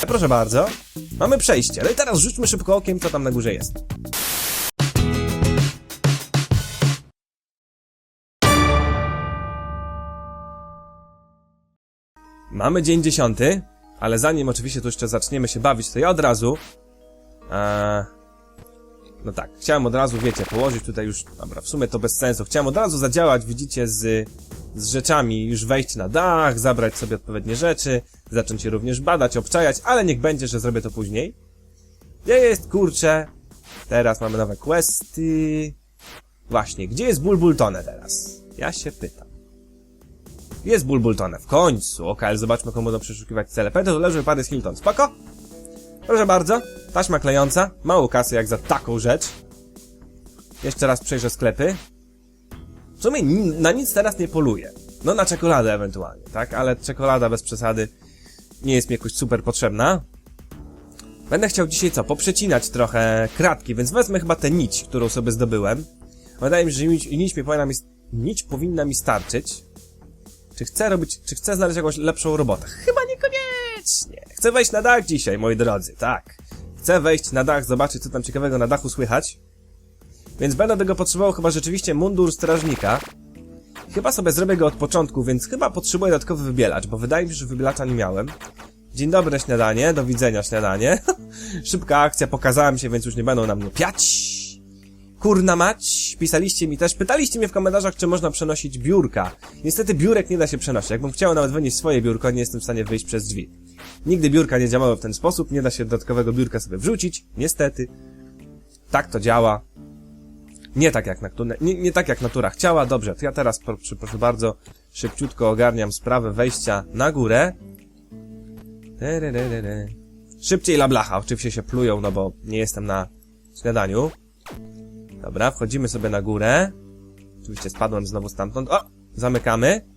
Proszę bardzo. Mamy przejście, ale teraz rzućmy szybko okiem, co tam na górze jest. Mamy dzień dziesiąty, ale zanim oczywiście tu jeszcze zaczniemy się bawić, to ja od razu... Eee, no tak, chciałem od razu, wiecie, położyć tutaj już... Dobra, w sumie to bez sensu. Chciałem od razu zadziałać, widzicie, z, z rzeczami, już wejść na dach, zabrać sobie odpowiednie rzeczy, zacząć je również badać, obczajać, ale niech będzie, że zrobię to później. Gdzie jest, kurczę? Teraz mamy nowe questy. Właśnie, gdzie jest Bulbultone teraz? Ja się pytam. Jest Bulbultone, w końcu. Okej, ale zobaczmy, komu będą przeszukiwać cele. To leży Paris Hilton. Spoko? Proszę bardzo. Taśma klejąca. Mało kasy jak za taką rzecz. Jeszcze raz przejrzę sklepy. W sumie na nic teraz nie poluję. No na czekoladę ewentualnie, tak? Ale czekolada bez przesady nie jest mi jakoś super potrzebna. Będę chciał dzisiaj co? Poprzecinać trochę kratki, więc wezmę chyba tę nić, którą sobie zdobyłem. Wydaje mi się, że nić, nić, mi powinna mi, nić powinna mi starczyć. Czy chcę robić, czy chcę znaleźć jakąś lepszą robotę? Chyba niekoniecznie. Chcę wejść na dach dzisiaj, moi drodzy, tak. Chcę wejść na dach, zobaczyć co tam ciekawego na dachu słychać. Więc będę tego potrzebował chyba rzeczywiście mundur strażnika. Chyba sobie zrobię go od początku, więc chyba potrzebuję dodatkowy wybielacz, bo wydaje mi się, że wybielacza nie miałem. Dzień dobry, śniadanie, do widzenia, śniadanie. Szybka akcja, pokazałem się, więc już nie będą na mnie piać. Kurna mać, pisaliście mi też, pytaliście mnie w komentarzach, czy można przenosić biurka. Niestety biurek nie da się przenosić. Jakbym chciał nawet wynieść swoje biurko, nie jestem w stanie wyjść przez drzwi. Nigdy biurka nie działały w ten sposób, nie da się dodatkowego biurka sobie wrzucić, niestety. Tak to działa. Nie tak jak, natura, nie, nie tak jak natura chciała. Dobrze, to ja teraz, proszę, proszę bardzo, szybciutko ogarniam sprawę wejścia na górę. Szybciej la blacha, oczywiście się plują, no bo nie jestem na śniadaniu. Dobra, wchodzimy sobie na górę. Oczywiście spadłem znowu stamtąd. O! Zamykamy.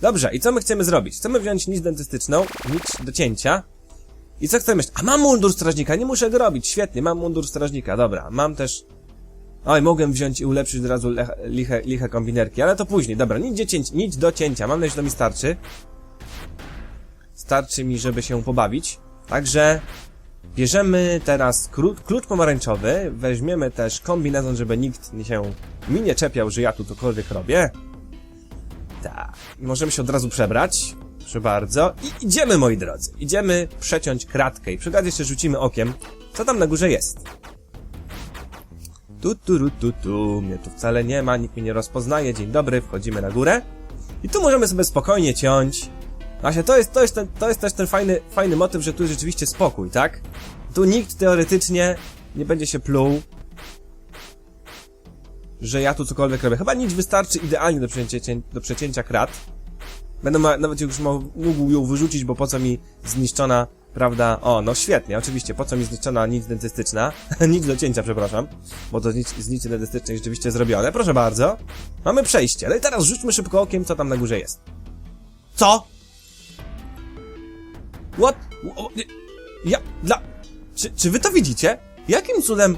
Dobrze, i co my chcemy zrobić? Chcemy wziąć nic dentystyczną, nic do cięcia. I co chcemy jeszcze? A mam mundur strażnika, nie muszę go robić. Świetnie, mam mundur strażnika, dobra. Mam też... Oj, mogłem wziąć i ulepszyć od razu liche, liche kombinerki, ale to później. Dobra, nic do, cięcia, nic do cięcia. Mam nadzieję, że to mi starczy. Starczy mi, żeby się pobawić. Także Bierzemy teraz klucz, pomarańczowy, weźmiemy też kombinezon, żeby nikt się mi nie czepiał, że ja tu cokolwiek robię. I możemy się od razu przebrać. Proszę bardzo. I idziemy, moi drodzy. Idziemy przeciąć kratkę i przy okazji jeszcze rzucimy okiem, co tam na górze jest. Tu, tu, tu, tu. Mnie tu wcale nie ma, nikt mnie nie rozpoznaje. Dzień dobry, wchodzimy na górę. I tu możemy sobie spokojnie ciąć. Właśnie, to jest, to jest, ten, to jest też ten fajny, fajny motyw, że tu jest rzeczywiście spokój, tak? Tu nikt teoretycznie nie będzie się pluł, że ja tu cokolwiek robię. Chyba nic wystarczy idealnie do przecięcia, do przecięcia krat. Będę ma, nawet już mógł ją wyrzucić, bo po co mi zniszczona, prawda? O, no świetnie, oczywiście, po co mi zniszczona nic dentystyczna? nic do cięcia, przepraszam, bo to nic, z dentystycznej rzeczywiście zrobione. Proszę bardzo. Mamy przejście, ale teraz rzućmy szybko okiem, co tam na górze jest. Co? What? Ja, dla... Czy, czy wy to widzicie? Jakim cudem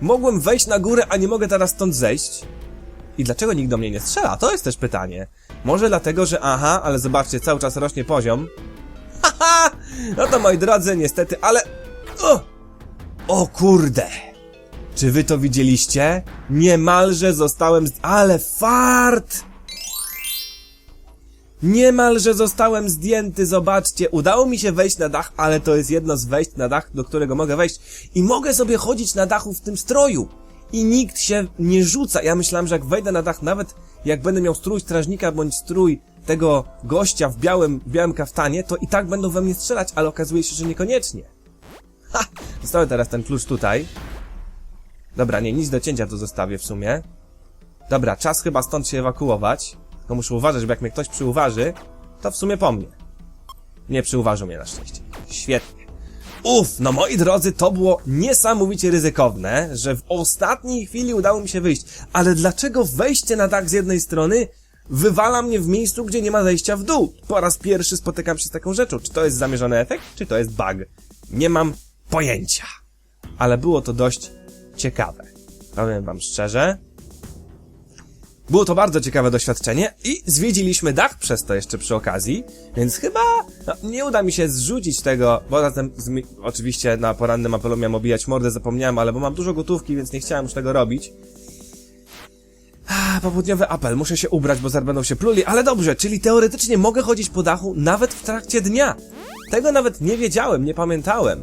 mogłem wejść na górę, a nie mogę teraz stąd zejść? I dlaczego nikt do mnie nie strzela? To jest też pytanie. Może dlatego, że aha, ale zobaczcie, cały czas rośnie poziom. Haha! No to moi drodzy, niestety, ale... O! o kurde! Czy wy to widzieliście? Niemalże zostałem z... Ale fart! Niemalże zostałem zdjęty, zobaczcie, udało mi się wejść na dach, ale to jest jedno z wejść na dach, do którego mogę wejść i mogę sobie chodzić na dachu w tym stroju. I nikt się nie rzuca. Ja myślałem, że jak wejdę na dach, nawet jak będę miał strój strażnika bądź strój tego gościa w białym, białym kaftanie, to i tak będą we mnie strzelać, ale okazuje się, że niekoniecznie. Ha! Zostawię teraz ten klucz tutaj. Dobra, nie, nic do cięcia tu zostawię w sumie. Dobra, czas chyba stąd się ewakuować. Tylko muszę uważać, żeby jak mnie ktoś przyuważy, to w sumie po mnie. Nie przyuważył mnie na szczęście. Świetnie. Uff, no moi drodzy, to było niesamowicie ryzykowne, że w ostatniej chwili udało mi się wyjść. Ale dlaczego wejście na dach z jednej strony wywala mnie w miejscu, gdzie nie ma wejścia w dół? Po raz pierwszy spotykam się z taką rzeczą. Czy to jest zamierzony efekt, czy to jest bug? Nie mam pojęcia. Ale było to dość ciekawe. Powiem wam szczerze, Było to bardzo ciekawe doświadczenie i zwiedziliśmy dach przez to jeszcze przy okazji, więc chyba no, nie uda mi się zrzucić tego, bo zatem zmi- oczywiście na porannym apelu miałem obijać mordę, zapomniałem, ale bo mam dużo gotówki, więc nie chciałem już tego robić. Ah, popołudniowy apel, muszę się ubrać, bo zaraz będą się pluli, ale dobrze, czyli teoretycznie mogę chodzić po dachu nawet w trakcie dnia. Tego nawet nie wiedziałem, nie pamiętałem.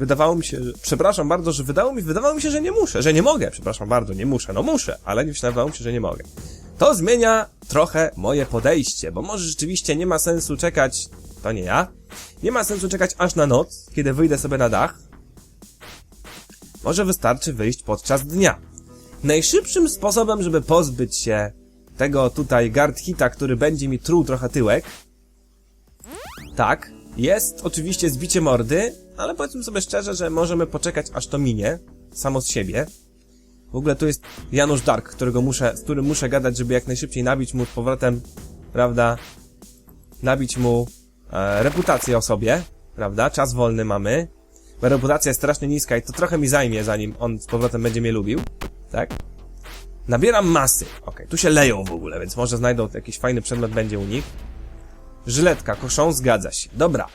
Wydawało mi się, że, przepraszam bardzo, że wydało mi, wydawało mi się, że nie muszę, że nie mogę, przepraszam bardzo, nie muszę, no muszę, ale nie wydawało mi się, że nie mogę. To zmienia trochę moje podejście, bo może rzeczywiście nie ma sensu czekać, to nie ja, nie ma sensu czekać aż na noc, kiedy wyjdę sobie na dach. Może wystarczy wyjść podczas dnia. Najszybszym sposobem, żeby pozbyć się tego tutaj guard który będzie mi truł trochę tyłek, tak, jest oczywiście zbicie mordy, ale powiedzmy sobie szczerze, że możemy poczekać aż to minie, samo z siebie. W ogóle tu jest Janusz Dark, którego muszę, z którym muszę gadać, żeby jak najszybciej nabić mu z powrotem, prawda, nabić mu e, reputację o sobie, prawda, czas wolny mamy, bo reputacja jest strasznie niska i to trochę mi zajmie, zanim on z powrotem będzie mnie lubił, tak? Nabieram masy, okej, tu się leją w ogóle, więc może znajdą jakiś fajny przedmiot będzie u nich. Żyletka, koszą, zgadza się. Dobra.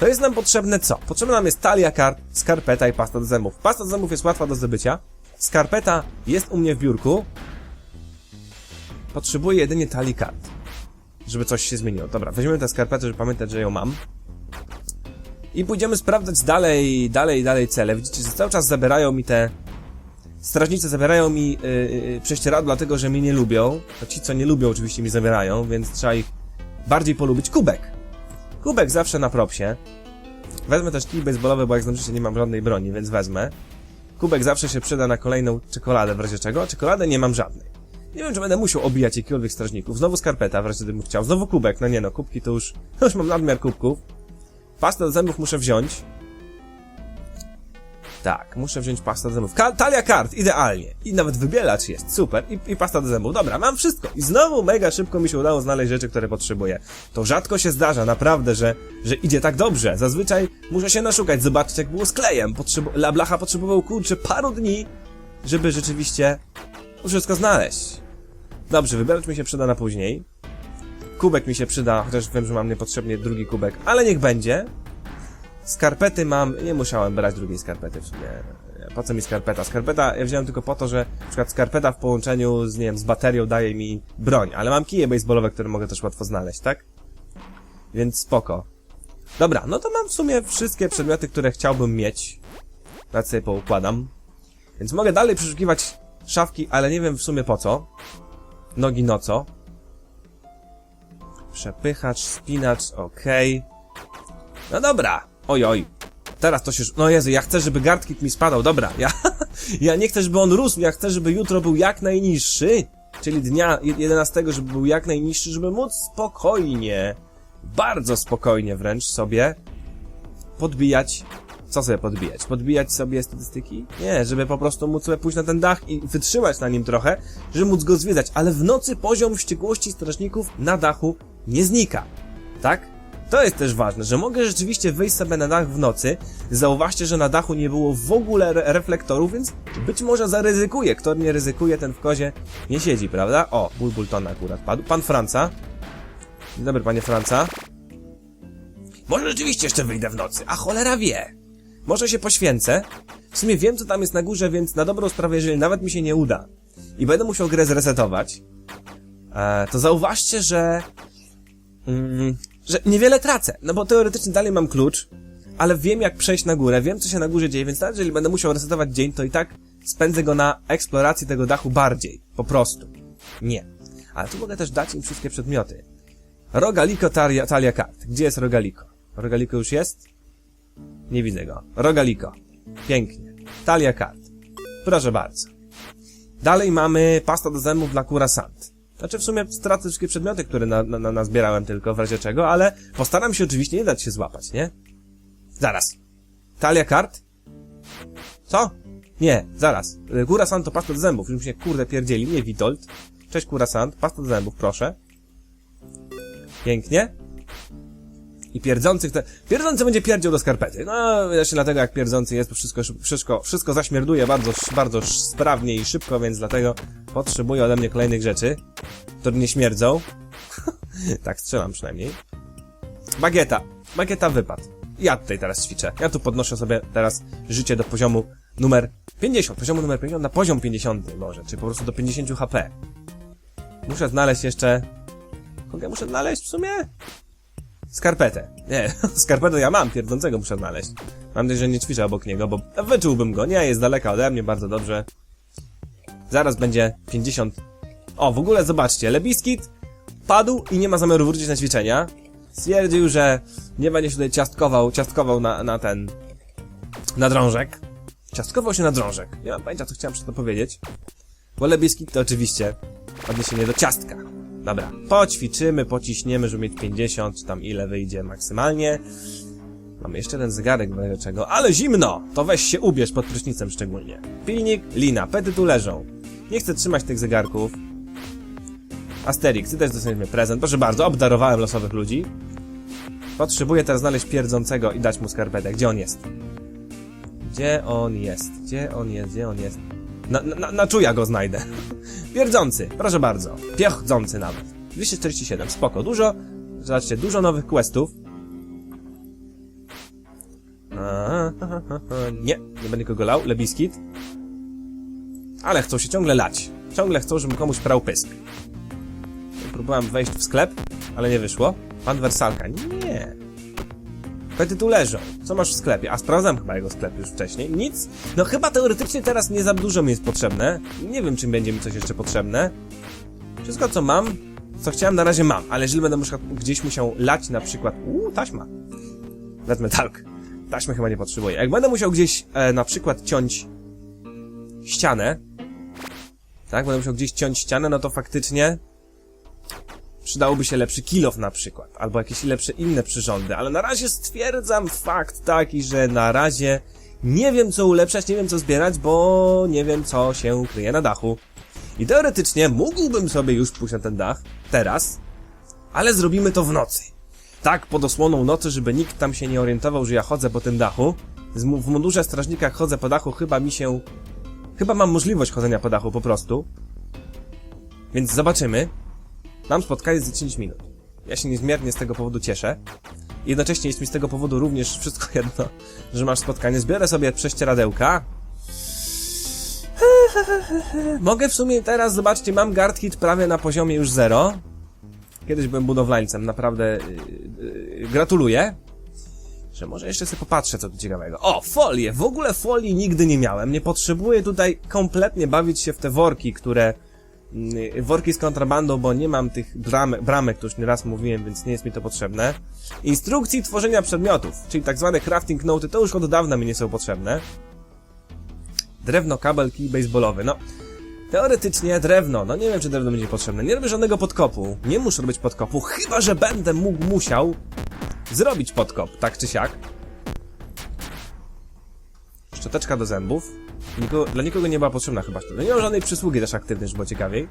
To jest nam potrzebne co? Potrzebna nam jest talia kart, skarpeta i pasta do zębów. Pasta do zębów jest łatwa do zdobycia. Skarpeta jest u mnie w biurku. Potrzebuję jedynie talii kart. Żeby coś się zmieniło. Dobra, weźmiemy tę skarpetę, żeby pamiętać, że ją mam. I pójdziemy sprawdzać dalej, dalej, dalej cele. Widzicie, że cały czas zabierają mi te... Strażnicy zabierają mi yy, yy, dlatego że mnie nie lubią. To ci, co nie lubią, oczywiście mi zabierają, więc trzeba ich bardziej polubić. Kubek. Kubek zawsze na propsie. Wezmę też kij baseballowy, bo jak zobaczycie nie mam żadnej broni, więc wezmę. Kubek zawsze się przyda na kolejną czekoladę, w razie czego. Czekoladę nie mam żadnej. Nie wiem, czy będę musiał obijać jakichkolwiek strażników. Znowu skarpeta, w razie gdybym chciał. Znowu kubek. No nie no, kubki to już... Już mam nadmiar kubków. Pastę do zębów muszę wziąć. Tak, muszę wziąć pastę do zębów. Ka talia kart, idealnie. I nawet wybielacz jest, super. I, I pasta do zębów. Dobra, mam wszystko. I znowu mega szybko mi się udało znaleźć rzeczy, które potrzebuję. To rzadko się zdarza, naprawdę, że, że idzie tak dobrze. Zazwyczaj muszę się naszukać, zobaczyć jak było z klejem. Potrzebo La Blacha potrzebował, kurczę, paru dni, żeby rzeczywiście wszystko znaleźć. Dobrze, wybielacz mi się przyda na później. Kubek mi się przyda, chociaż wiem, że mam niepotrzebnie drugi kubek, ale niech będzie. Skarpety mam, nie musiałem brać drugiej skarpety w sumie. Po co mi skarpeta? Skarpeta ja wziąłem tylko po to, że na przykład skarpeta w połączeniu z, nie wiem, z baterią daje mi broń, ale mam kije baseballowe, które mogę też łatwo znaleźć, tak? Więc spoko. Dobra, no to mam w sumie wszystkie przedmioty, które chciałbym mieć. Tak sobie poukładam. Więc mogę dalej przeszukiwać szafki, ale nie wiem w sumie po co. Nogi no co. Przepychacz, spinacz, okej. No dobra. Oj, oj. Teraz to się... No Jezu, ja chcę, żeby gardkit mi spadał. Dobra, ja... ja nie chcę, żeby on rósł. Ja chcę, żeby jutro był jak najniższy. Czyli dnia 11, żeby był jak najniższy, żeby móc spokojnie, bardzo spokojnie wręcz sobie podbijać... Co sobie podbijać? Podbijać sobie statystyki? Nie, żeby po prostu móc sobie pójść na ten dach i wytrzymać na nim trochę, żeby móc go zwiedzać. Ale w nocy poziom wściekłości strażników na dachu nie znika. Tak? To jest też ważne, że mogę rzeczywiście wyjść sobie na dach w nocy. Zauważcie, że na dachu nie było w ogóle re reflektorów, więc być może zaryzykuję. Kto nie ryzykuje, ten w kozie nie siedzi, prawda? O, ból Bulton akurat padł. Pan Franca. Dzień dobry, panie Franca. Może rzeczywiście jeszcze wyjdę w nocy, a cholera wie. Może się poświęcę. W sumie wiem, co tam jest na górze, więc na dobrą sprawę, jeżeli nawet mi się nie uda i będę musiał grę zresetować, e, to zauważcie, że mm, że niewiele tracę, no bo teoretycznie dalej mam klucz, ale wiem jak przejść na górę, wiem co się na górze dzieje, więc nawet jeżeli będę musiał resetować dzień, to i tak spędzę go na eksploracji tego dachu bardziej, po prostu. Nie. Ale tu mogę też dać im wszystkie przedmioty. Rogaliko talia, talia kart. Gdzie jest Rogaliko? Rogaliko już jest? Nie widzę go. Rogaliko. Pięknie. Talia kart. Proszę bardzo. Dalej mamy pasta do zębów dla Curasant. Znaczy w sumie stracę wszystkie przedmioty, które na, na, na, nazbierałem tylko w razie czego, ale postaram się oczywiście nie dać się złapać, nie? Zaraz. Talia kart? Co? Nie, zaraz. Curasant to pasta do zębów. Już mi się kurde pierdzieli, nie Witold. Cześć Curasant, pasta do zębów, proszę. Pięknie. I pierdzących te... Pierdzący będzie pierdział do skarpety. No, właśnie dlatego jak pierdzący jest, to wszystko, wszystko, wszystko zaśmierduje bardzo, bardzo sprawnie i szybko, więc dlatego potrzebuje ode mnie kolejnych rzeczy, które nie śmierdzą. tak strzelam przynajmniej. Bagieta. Bagieta wypadł. Ja tutaj teraz ćwiczę. Ja tu podnoszę sobie teraz życie do poziomu numer 50. Poziomu numer 50 na poziom 50 może, czy po prostu do 50 HP. Muszę znaleźć jeszcze... Kogo ja muszę znaleźć w sumie? Skarpetę. Nie, skarpetę ja mam, pierdzącego muszę znaleźć. Mam nadzieję, że nie ćwiczę obok niego, bo wyczułbym go. Nie, jest daleka ode mnie, bardzo dobrze. Zaraz będzie 50. O, w ogóle zobaczcie, Lebiskit padł i nie ma zamiaru wrócić na ćwiczenia. Stwierdził, że nie będzie się tutaj ciastkował, ciastkował na, na ten... na drążek. Ciastkował się na drążek. Nie mam pojęcia, co chciałem przez to powiedzieć. Bo Lebiskit to oczywiście odniesienie do ciastka. Dobra, poćwiczymy, pociśniemy, żeby mieć 50, czy tam ile wyjdzie maksymalnie. Mamy jeszcze ten zegarek czego, ale zimno! To weź się ubierz pod prysznicem szczególnie. Pilnik, lina, pety tu leżą. Nie chcę trzymać tych zegarków. Asterix, ty też dostaniesz prezent. Proszę bardzo, obdarowałem losowych ludzi. Potrzebuję teraz znaleźć pierdzącego i dać mu skarpetę. Gdzie on jest? Gdzie on jest? Gdzie on jest? Gdzie on jest? Na, na, na, czuja go znajdę. Pierdzący, proszę bardzo. Piechdzący nawet. 247, spoko, dużo. Zobaczcie, dużo nowych questów. A, ha, ha, ha. Nie, nie będę kogo lał, lebiskit. Ale chcą się ciągle lać. Ciągle chcą, żebym komuś prał pysk. Próbowałem wejść w sklep, ale nie wyszło. Pan Wersalka, nie. Pety tu leżą. Co masz w sklepie? A sprawdzam chyba jego sklep już wcześniej. Nic. No chyba teoretycznie teraz nie za dużo mi jest potrzebne. Nie wiem, czym będzie mi coś jeszcze potrzebne. Wszystko, co mam, co chciałem, na razie mam. Ale jeżeli będę przykład gdzieś musiał lać na przykład... Uuu, taśma. Wezmę talk. Taśmy chyba nie potrzebuję. Jak będę musiał gdzieś e, na przykład ciąć ścianę, tak, będę musiał gdzieś ciąć ścianę, no to faktycznie przydałoby się lepszy kilof na przykład, albo jakieś lepsze inne przyrządy, ale na razie stwierdzam fakt taki, że na razie nie wiem co ulepszać, nie wiem co zbierać, bo nie wiem co się kryje na dachu. I teoretycznie mógłbym sobie już pójść na ten dach, teraz, ale zrobimy to w nocy. Tak, pod osłoną nocy, żeby nikt tam się nie orientował, że ja chodzę po tym dachu. W mundurze strażnika chodzę po dachu, chyba mi się... Chyba mam możliwość chodzenia po dachu po prostu. Więc zobaczymy. Mam spotkanie za 10 minut. Ja się niezmiernie z tego powodu cieszę. Jednocześnie jest mi z tego powodu również wszystko jedno, że masz spotkanie. Zbiorę sobie prześcieradełka. Mogę w sumie teraz, zobaczcie, mam guard hit prawie na poziomie już zero. Kiedyś byłem budowlańcem, naprawdę yy, yy, gratuluję. Że może jeszcze sobie popatrzę, co tu ciekawego. O, folie! W ogóle folii nigdy nie miałem. Nie potrzebuję tutaj kompletnie bawić się w te worki, które... Yy, worki z kontrabandą, bo nie mam tych bram, bramek, to już nieraz mówiłem, więc nie jest mi to potrzebne. Instrukcji tworzenia przedmiotów, czyli tak zwane crafting noty, to już od dawna mi nie są potrzebne. Drewno, kabel, kij baseballowy, no... Teoretycznie drewno, no nie wiem czy drewno będzie potrzebne. Nie robię żadnego podkopu, nie muszę robić podkopu, chyba że będę mógł, musiał zrobić podkop, tak czy siak. Szczoteczka do zębów. Niko, dla nikogo nie była potrzebna chyba szczoteczka. Nie mam żadnej przysługi też aktywnej, żeby było ciekawiej.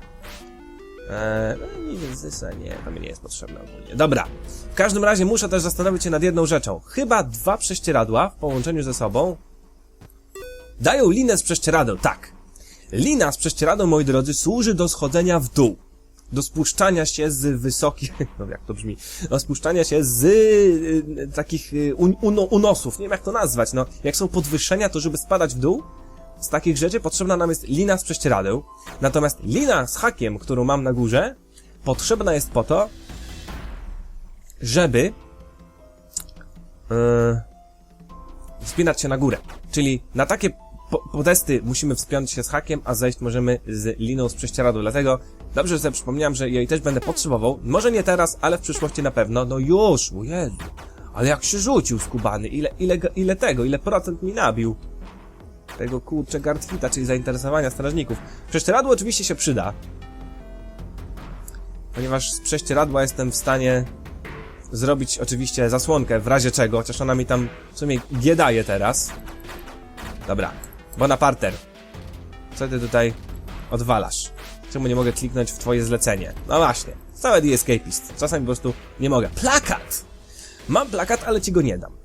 Eee, no nie, to mi nie jest potrzebne ogólnie. Dobra. W każdym razie muszę też zastanowić się nad jedną rzeczą. Chyba dwa prześcieradła w połączeniu ze sobą dają linę z prześcieradeł, tak. Lina z prześcieradą, moi drodzy, służy do schodzenia w dół. Do spuszczania się z wysokich, no jak to brzmi, do spuszczania się z y, takich y, un, uno, unosów, nie wiem jak to nazwać, no. Jak są podwyższenia, to żeby spadać w dół, z takich rzeczy potrzebna nam jest lina z prześcieradeł. Natomiast lina z hakiem, którą mam na górze, potrzebna jest po to, żeby yy, wspinać się na górę. Czyli na takie po podesty musimy wspiąć się z hakiem, a zejść możemy z liną z prześcieradła. Dlatego dobrze, że sobie przypomniałem, że jej też będę potrzebował. Może nie teraz, ale w przyszłości na pewno. No już, o Jezu. Ale jak się rzucił skubany, ile, ile, ile tego, ile procent mi nabił. Tego kurczę Gardhita, czyli zainteresowania strażników. Prześcieradło oczywiście się przyda. Ponieważ z prześcieradła jestem w stanie zrobić oczywiście zasłonkę w razie czego, chociaż ona mi tam w sumie G daje teraz. Dobra, Bonaparter. Co ty tutaj odwalasz? Czemu nie mogę kliknąć w twoje zlecenie? No właśnie, całe The Escapist. Czasami po prostu nie mogę. Plakat! Mam plakat, ale ci go nie dam.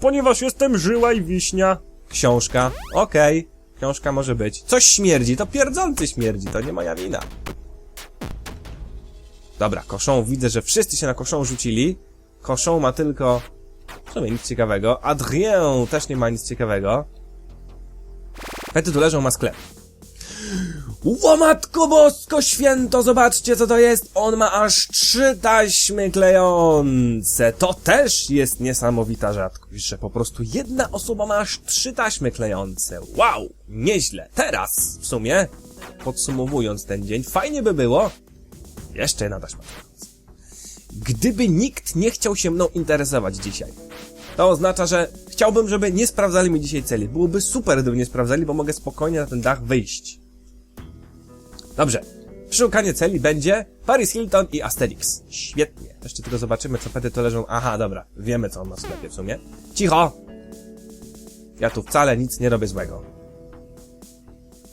Ponieważ jestem żyła i wiśnia. Książka. Okej. Książka może być. Coś śmierdzi, to pierdzący śmierdzi, to nie moja wina. Dobra, koszą, widzę, że wszyscy się na koszą rzucili. Koszą ma tylko... W sumie nic ciekawego. Adrien też nie ma nic ciekawego. Pety tu leżą, ma sklep. Łomatko bosko święto, zobaczcie co to jest! On ma aż trzy taśmy klejące! To też jest niesamowita rzadkość, że po prostu jedna osoba ma aż trzy taśmy klejące. Wow! Nieźle. Teraz, w sumie, podsumowując ten dzień, fajnie by było... Jeszcze jedna taśma klejąca. Gdyby nikt nie chciał się mną interesować dzisiaj, to oznacza, że chciałbym, żeby nie sprawdzali mi dzisiaj celi. Byłoby super, gdyby nie sprawdzali, bo mogę spokojnie na ten dach wyjść. Dobrze. Przeszukanie celi będzie Paris Hilton i Asterix. Świetnie. Jeszcze tylko zobaczymy, co pety to leżą. Aha, dobra. Wiemy, co on ma w sklepie w sumie. Cicho! Ja tu wcale nic nie robię złego.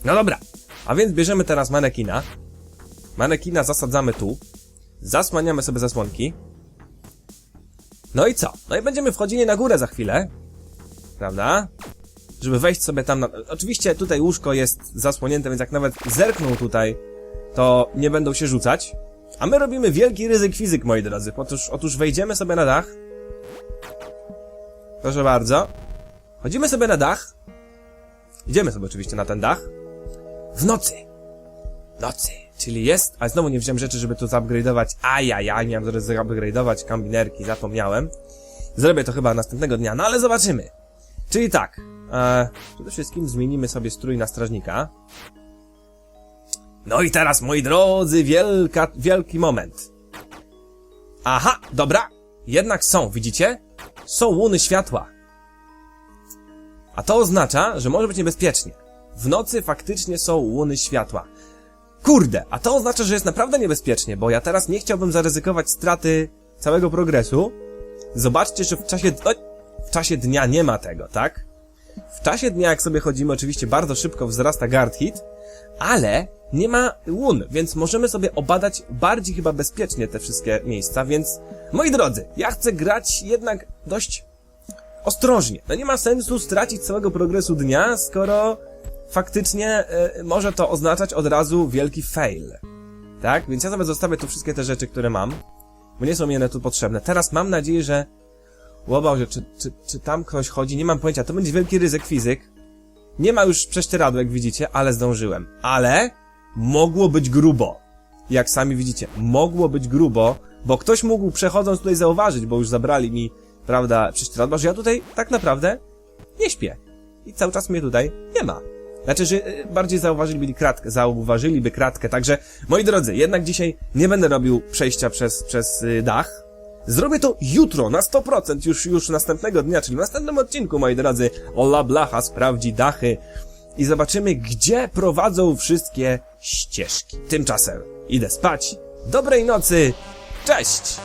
No dobra. A więc bierzemy teraz manekina. Manekina zasadzamy tu. Zasłaniamy sobie zasłonki. No i co? No i będziemy wchodzili na górę za chwilę. Prawda? Żeby wejść sobie tam na... Oczywiście tutaj łóżko jest zasłonięte, więc jak nawet zerkną tutaj, to nie będą się rzucać. A my robimy wielki ryzyk fizyk, moi drodzy. Otóż, otóż wejdziemy sobie na dach. Proszę bardzo. Chodzimy sobie na dach. Idziemy sobie oczywiście na ten dach. W nocy. Nocy. Czyli jest... A znowu nie wziąłem rzeczy, żeby tu zupgrade'ować. Ajajaj, miałem zupgrade'ować kombinerki, zapomniałem. Zrobię to chyba następnego dnia, no ale zobaczymy. Czyli tak, e, przede wszystkim zmienimy sobie strój na strażnika. No i teraz, moi drodzy, wielka, wielki moment. Aha, dobra, jednak są, widzicie? Są łuny światła. A to oznacza, że może być niebezpiecznie. W nocy faktycznie są łuny światła. Kurde, a to oznacza, że jest naprawdę niebezpiecznie, bo ja teraz nie chciałbym zaryzykować straty całego progresu. Zobaczcie, że w czasie... O, w czasie dnia nie ma tego, tak? W czasie dnia, jak sobie chodzimy, oczywiście bardzo szybko wzrasta guard hit, ale nie ma łun, więc możemy sobie obadać bardziej chyba bezpiecznie te wszystkie miejsca, więc moi drodzy, ja chcę grać jednak dość ostrożnie. No nie ma sensu stracić całego progresu dnia, skoro faktycznie y, może to oznaczać od razu wielki fail. Tak? Więc ja sobie zostawię tu wszystkie te rzeczy, które mam, bo nie są mi one tu potrzebne. Teraz mam nadzieję, że o Boże, czy, czy, czy tam ktoś chodzi? Nie mam pojęcia, to będzie wielki ryzyk fizyk. Nie ma już prześcieradła, jak widzicie, ale zdążyłem. Ale mogło być grubo. Jak sami widzicie, mogło być grubo, bo ktoś mógł przechodząc tutaj zauważyć, bo już zabrali mi, prawda, prześcieradła, że ja tutaj tak naprawdę nie śpię. I cały czas mnie tutaj nie ma. Znaczy, że y, bardziej zauważyliby kratkę, zauważyliby kratkę, także, moi drodzy, jednak dzisiaj nie będę robił przejścia przez, przez y, dach, Zrobię to jutro, na 100%, już, już następnego dnia, czyli w następnym odcinku, moi drodzy. Ola Blacha sprawdzi dachy i zobaczymy, gdzie prowadzą wszystkie ścieżki. Tymczasem idę spać. Dobrej nocy, cześć!